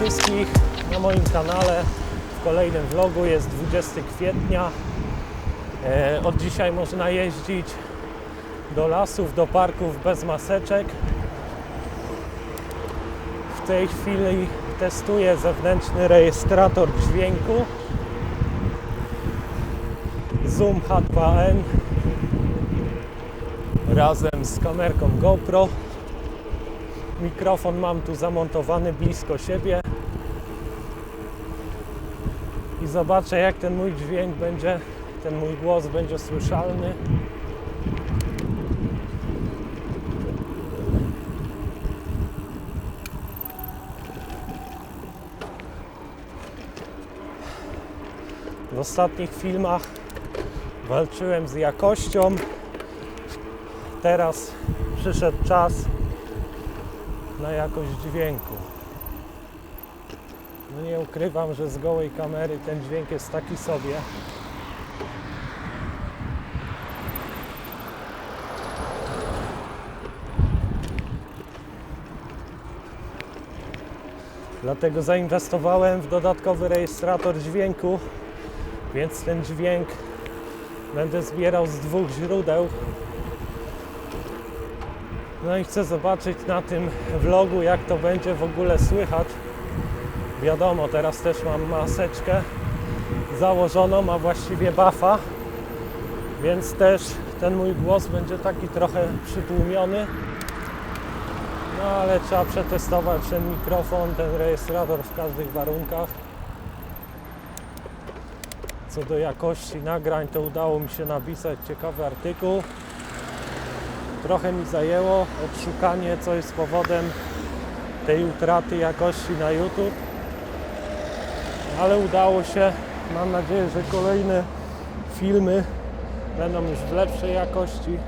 wszystkich na moim kanale w kolejnym vlogu. Jest 20 kwietnia. E, Od dzisiaj można jeździć do lasów, do parków bez maseczek. W tej chwili testuję zewnętrzny rejestrator dźwięku Zoom H2n razem z kamerką GoPro. Mikrofon mam tu zamontowany blisko siebie i zobaczę jak ten mój dźwięk będzie, ten mój głos będzie słyszalny. W ostatnich filmach walczyłem z jakością. Teraz przyszedł czas na jakość dźwięku. No nie ukrywam, że z gołej kamery ten dźwięk jest taki sobie. Dlatego zainwestowałem w dodatkowy rejestrator dźwięku, więc ten dźwięk będę zbierał z dwóch źródeł. No i chcę zobaczyć na tym vlogu, jak to będzie w ogóle słychać. Wiadomo, teraz też mam maseczkę założoną, a właściwie bafa, więc też ten mój głos będzie taki trochę przytłumiony. No ale trzeba przetestować ten mikrofon, ten rejestrator w każdych warunkach. Co do jakości nagrań, to udało mi się napisać ciekawy artykuł. Trochę mi zajęło odszukanie, co jest powodem tej utraty jakości na YouTube, ale udało się. Mam nadzieję, że kolejne filmy będą już w lepszej jakości.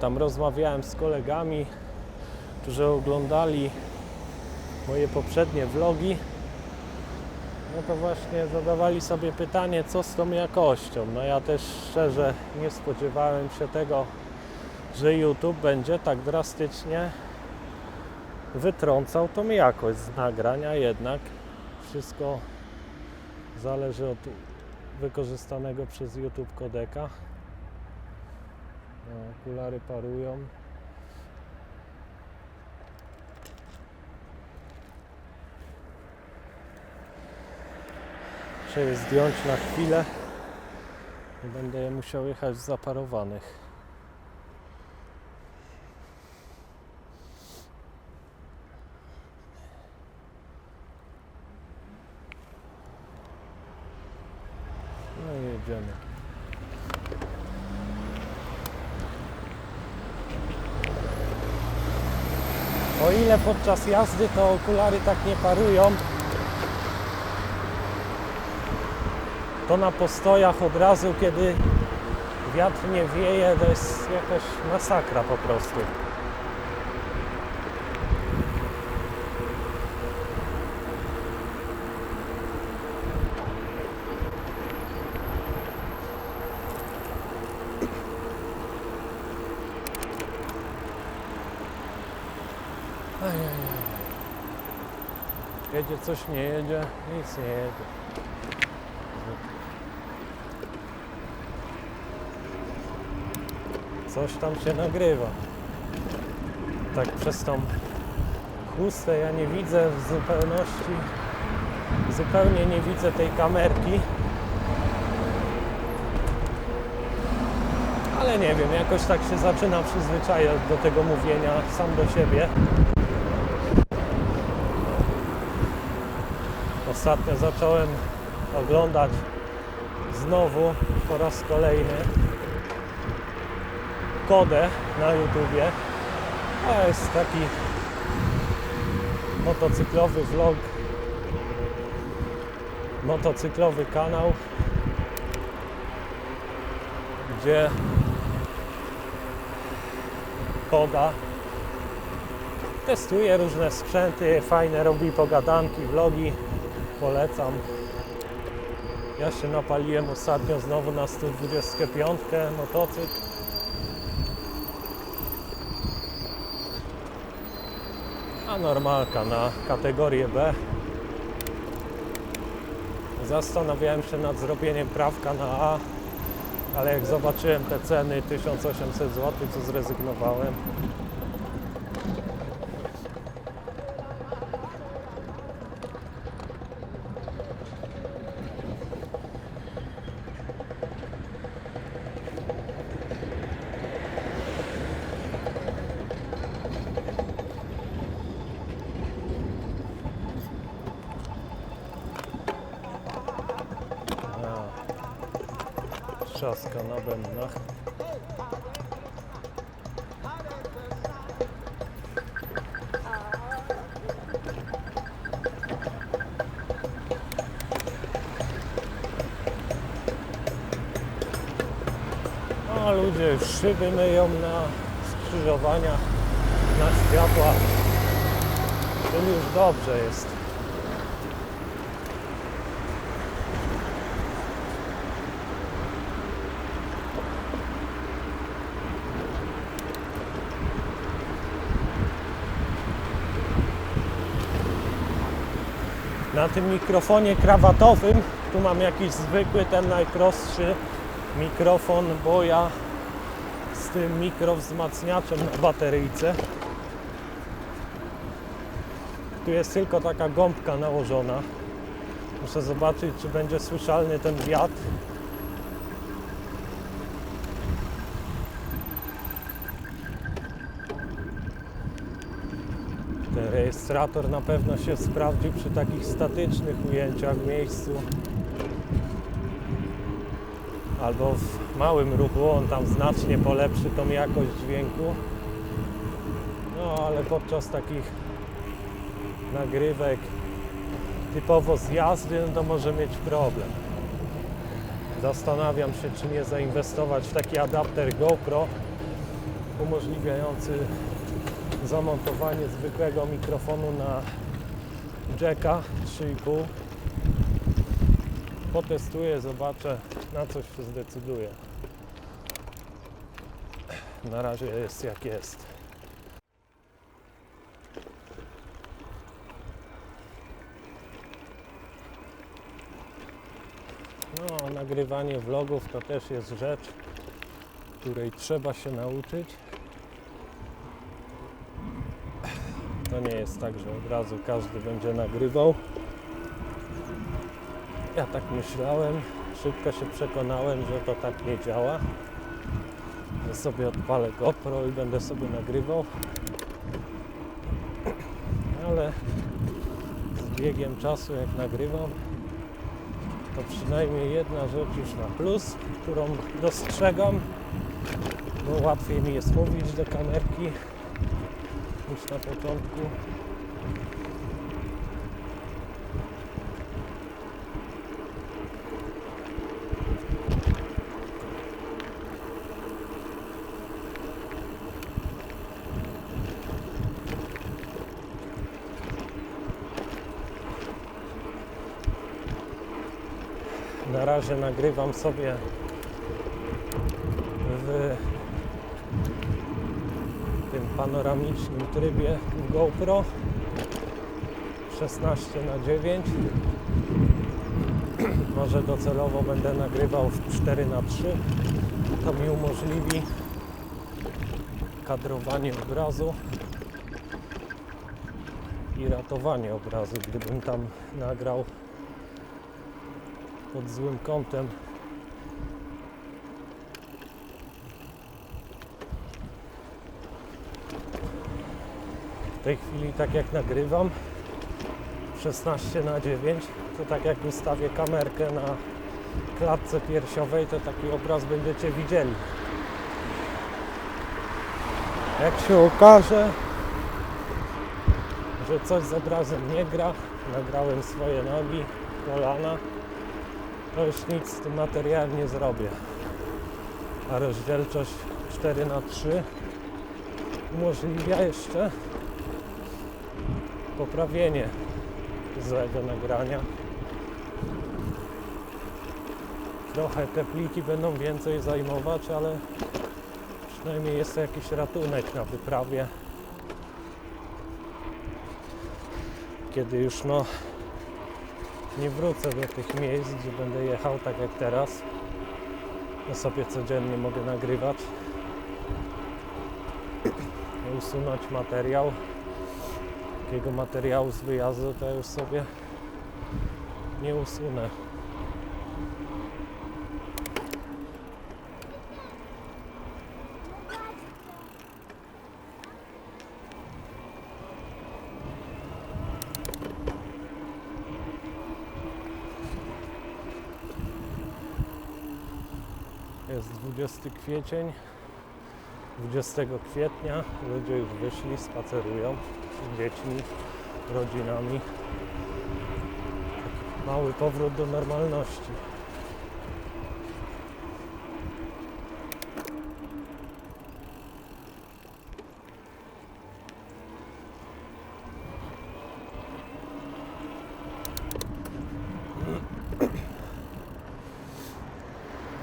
Tam rozmawiałem z kolegami, którzy oglądali moje poprzednie vlogi, no to właśnie zadawali sobie pytanie, co z tą jakością. No ja też szczerze nie spodziewałem się tego, że YouTube będzie tak drastycznie wytrącał tą jakość z nagrania, jednak wszystko zależy od wykorzystanego przez YouTube kodeka. No, okulary parują. Muszę je zdjąć na chwilę będę je musiał jechać w zaparowanych. I jedziemy. O ile podczas jazdy to okulary tak nie parują, to na postojach od razu, kiedy wiatr nie wieje, to jest jakaś masakra po prostu. Jedzie coś, nie jedzie, nic nie jedzie. Coś tam się nagrywa. Tak przez tą chustę ja nie widzę w zupełności, zupełnie nie widzę tej kamerki. Ale nie wiem, jakoś tak się zaczyna przyzwyczajać do tego mówienia sam do siebie. Ostatnio zacząłem oglądać znowu po raz kolejny kodę na YouTubie. To jest taki motocyklowy vlog, motocyklowy kanał, gdzie koda testuje różne sprzęty, fajne robi pogadanki, vlogi, polecam. Ja się napaliłem ostatnio znowu na 125 motocykl. A normalka na kategorię B. Zastanawiałem się nad zrobieniem prawka na A, ale jak zobaczyłem te ceny 1800 zł, to zrezygnowałem. Trzaska na bębnach. A ludzie szyby myją na skrzyżowaniach, na światłach. Tym już dobrze jest. Na tym mikrofonie krawatowym, tu mam jakiś zwykły, ten najprostszy mikrofon Boja z tym mikrowzmacniaczem na bateryjce. Tu jest tylko taka gąbka nałożona. Muszę zobaczyć, czy będzie słyszalny ten wiatr. Ten rejestrator na pewno się sprawdzi przy takich statycznych ujęciach w miejscu. Albo w małym ruchu on tam znacznie polepszy tą jakość dźwięku. No ale podczas takich nagrywek typowo z jazdy, no to może mieć problem. Zastanawiam się, czy nie zainwestować w taki adapter GoPro umożliwiający zamontowanie zwykłego mikrofonu na jacka 3,5 potestuję, zobaczę na coś się zdecyduję. Na razie jest jak jest. No nagrywanie vlogów to też jest rzecz której trzeba się nauczyć To nie jest tak, że od razu każdy będzie nagrywał. Ja tak myślałem, szybko się przekonałem, że to tak nie działa. Że sobie odpalę GoPro i będę sobie nagrywał. Ale z biegiem czasu jak nagrywam, to przynajmniej jedna rzecz już na plus, którą dostrzegam, bo łatwiej mi jest mówić do kamerki niż na początku. Na razie nagrywam sobie w tym panoramicznym trybie GoPro. 16 na 9 może docelowo będę nagrywał w 4 na 3 to mi umożliwi kadrowanie obrazu i ratowanie obrazu gdybym tam nagrał pod złym kątem W tej chwili tak jak nagrywam 16 na 9 to tak jak ustawię kamerkę na klatce piersiowej to taki obraz będziecie widzieli. Jak się okaże że coś z obrazem nie gra nagrałem swoje nogi, kolana to już nic z tym materiałem nie zrobię. A rozdzielczość 4 na 3 umożliwia jeszcze poprawienie złego nagrania. Trochę te pliki będą więcej zajmować, ale przynajmniej jest jakiś ratunek na wyprawie. kiedy już no nie wrócę do tych miejsc, gdzie będę jechał tak jak teraz, no sobie codziennie mogę nagrywać usunąć materiał. Takiego materiału z wyjazdu to już sobie nie usunę. Jest 20 kwiecień. 20 kwietnia ludzie już wyszli, spacerują z dziećmi, rodzinami. Mały powrót do normalności.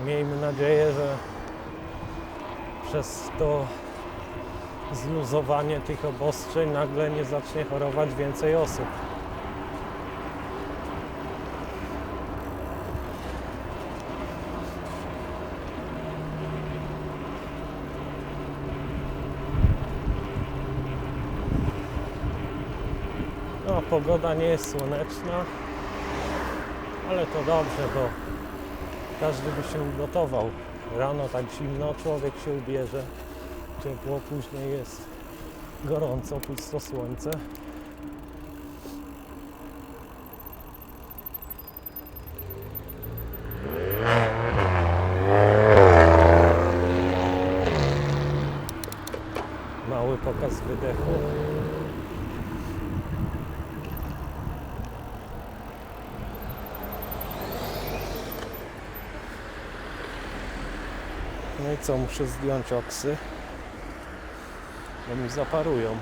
Miejmy nadzieję, że przez to zluzowanie tych obostrzeń nagle nie zacznie chorować więcej osób. No, pogoda nie jest słoneczna, ale to dobrze, bo każdy by się ugotował. Rano tak zimno, człowiek się ubierze, ciepło, później jest gorąco, pusto słońce. Mały pokaz wydechu. Co, muszę zdjąć oksy, bo mi zaparują.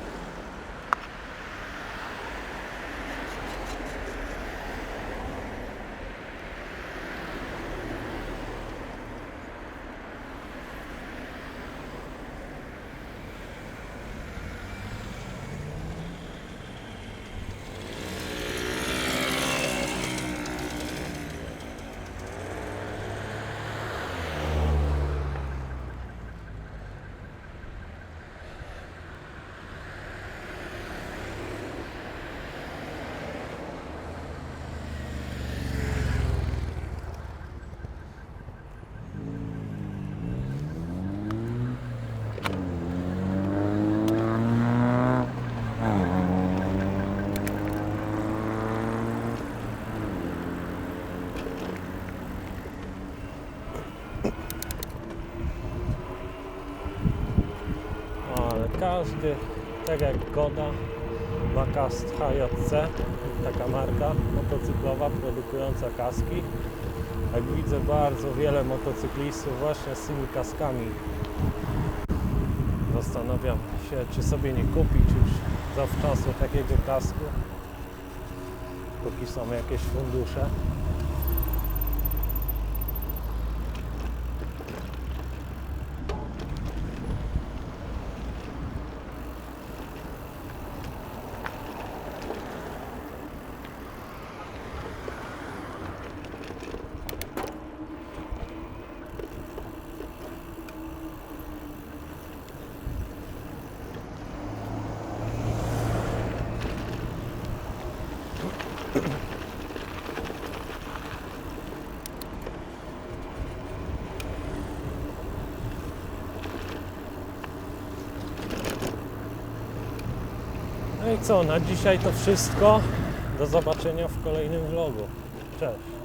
O, ale każdy, tak jak Goda, ma kask HJC, taka marka motocyklowa produkująca kaski. Jak widzę bardzo wiele motocyklistów właśnie z tymi kaskami. Zastanawiam się, czy sobie nie kupić już zawczasu takiego kasku, póki są jakieś fundusze. No i co, na dzisiaj to wszystko. Do zobaczenia w kolejnym vlogu. Cześć.